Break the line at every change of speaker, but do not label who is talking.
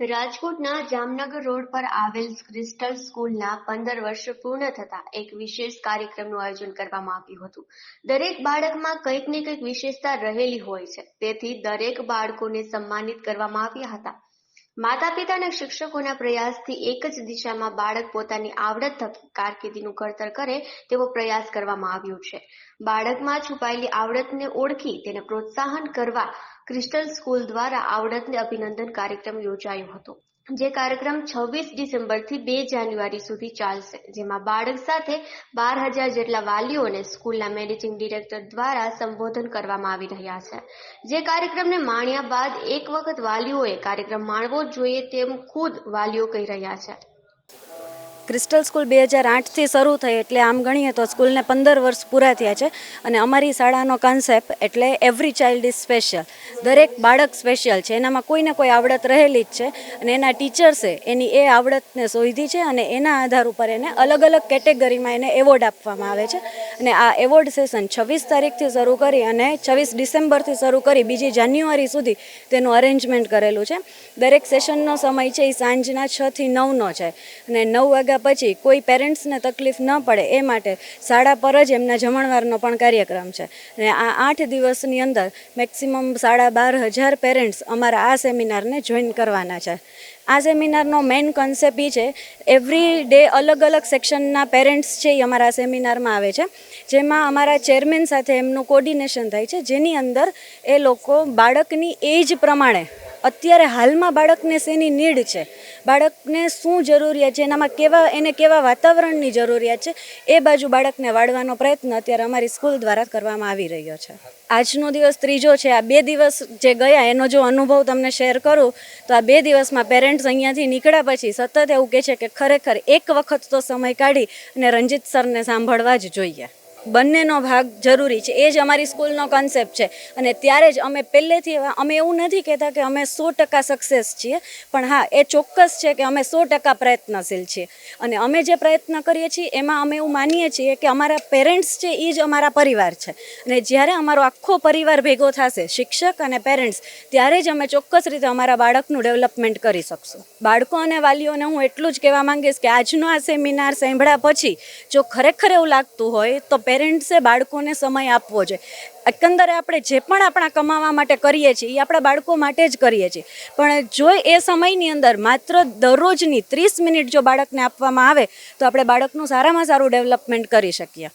રાજકોટના જામનગર રોડ પર આવેલ ક્રિસ્ટલ સ્કૂલના પંદર વર્ષ પૂર્ણ થતા એક વિશેષ કાર્યક્રમનું આયોજન કરવામાં આવ્યું હતું. દરેક બાળકમાં કંઈક ને કંઈક વિશેષતા રહેલી હોય છે. તેથી દરેક બાળકોને સન્માનિત કરવામાં આવ્યા હતા. માતા પિતા અને શિક્ષકોના પ્રયાસથી એક જ દિશામાં બાળક પોતાની આવડત થકી કારકિર્દીનું ઘડતર કરે તેવો પ્રયાસ કરવામાં આવ્યો છે. બાળકમાં છુપાયેલી આવડતને ઓળખી તેને પ્રોત્સાહન કરવા ક્રિસ્ટલ સ્કૂલ દ્વારા આવડતને અભિનંદન કાર્યક્રમ યોજાયો હતો. જે કાર્યક્રમ છવ્વીસ ડિસેમ્બરથી બે જાન્યુઆરી સુધી ચાલશે, જેમાં બાળક સાથે બાર હજાર જેટલા વાલીઓને સ્કૂલના મેનેજિંગ ડિરેક્ટર દ્વારા સંબોધન કરવામાં આવી રહ્યા છે. જે કાર્યક્રમને માણ્યા બાદ એક વખત વાલીઓએ કાર્યક્રમ માણવો જોઈએ તેમ ખુદ વાલીઓ કહી રહ્યા છે.
ક્રિસ્ટલ સ્કૂલ બે હજાર આઠથી શરૂ થઈ એટલે આમ ગણીએ તો સ્કૂલને પંદર વર્ષ પૂરા થયા છે. અને અમારી શાળાનો કન્સેપ્ટ એટલે એવરી ચાઇલ્ડ ઇઝ સ્પેશિયલ દરેક બાળક સ્પેશિયલ છે. એનામાં કોઈને કોઈ આવડત રહેલી જ છે. અને એના ટીચર્સે એની એ આવડતને શોધી છે અને એના આધાર ઉપર એને અલગ અલગ કેટેગરીમાં એને એવોર્ડ આપવામાં આવે છે. અને આ એવોર્ડ સેશન છવ્વીસ તારીખથી શરૂ કરી અને છવ્વીસ ડિસેમ્બરથી શરૂ કરી બીજી જાન્યુઆરી સુધી તેનું અરેન્જમેન્ટ કરેલું છે. દરેક સેશનનો સમય છે એ સાંજના છથી નવનો છે. અને નવ વાગ્યા પછી કોઈ પેરેન્ટ્સને તકલીફ ન પડે એ માટે શાળા પર જ એમના જમણવારનો પણ કાર્યક્રમ છે. અને આ આઠ દિવસની અંદર મેક્સિમમ સાડા બાર હજાર પેરેન્ટ્સ અમારા આ સેમિનારને જોઈન કરવાના છે. આ સેમિનારનો મેઇન કોન્સેપ્ટ એ છે એવરી ડે અલગ અલગ સેક્શનના પેરેન્ટ્સ છે એ અમારા સેમિનારમાં આવે છે. જેમાં અમારા ચેરમેન સાથે એમનું કોર્ડિનેશન થાય છે, જેની અંદર એ લોકો બાળકની એજ પ્રમાણે અત્યારે હાલમાં બાળકને શેની નીડ છે? બાળકને શું જરૂરિયાત છે? એનામાં કેવા એને કેવા વાતાવરણની જરૂરિયાત છે? એ બાજુ બાળકને વાળવાનો પ્રયત્ન અત્યારે અમારી સ્કૂલ દ્વારા કરવામાં આવી રહ્યો છે. આજનો દિવસ ત્રીજો છે. આ બે દિવસ જે ગયા, એનો જો અનુભવ તમને શેર કરું, તો આ બે દિવસમાં પેરેન્ટ્સ અહીંયાથી નીકળ્યા પછી સતત એવું કહે છે કે ખરેખર એક વખત તો સમય કાઢી અને રંજીત સરને સાંભળવા જ જોઈએ. બંનેનો ભાગ જરૂરી છે. એ જ અમારી સ્કૂલનો કન્સેપ્ટ છે. અને ત્યારે જ અમે પહેલેથી અમે એવું નથી કહેતા કે અમે સો ટકા સક્સેસ છીએ, પણ હા, એ ચોક્કસ છે કે અમે સો ટકા પ્રયત્નશીલ છીએ. અને અમે જે પ્રયત્ન કરીએ છીએ, એમાં અમે એવું માનીએ છીએ કે અમારા પેરેન્ટ્સ છે એ જ અમારા પરિવાર છે. અને જ્યારે અમારો આખો પરિવાર ભેગો થશે, શિક્ષક અને પેરેન્ટ્સ ત્યારે જ અમે ચોક્કસ રીતે અમારા બાળકનું ડેવલપમેન્ટ કરી શકશું. બાળકો અને વાલીઓને હું એટલું જ કહેવા માંગીશ કે આજનો આ સેમિનાર સાંભળ્યા પછી, જો ખરેખર એવું લાગતું હોય, તો પેરેન્ટ્સે બાળકોને સમય આપવો જોઈએ. એકંદરે આપણે જે પણ આપણા કમાવા માટે કરીએ છીએ એ આપણા બાળકો માટે જ કરીએ છીએ. પણ જો એ સમયની અંદર માત્ર દરરોજની ત્રીસ મિનિટ જો બાળકને આપવામાં આવે, તો આપણે બાળકનું સારામાં સારું ડેવલપમેન્ટ કરી શકીએ.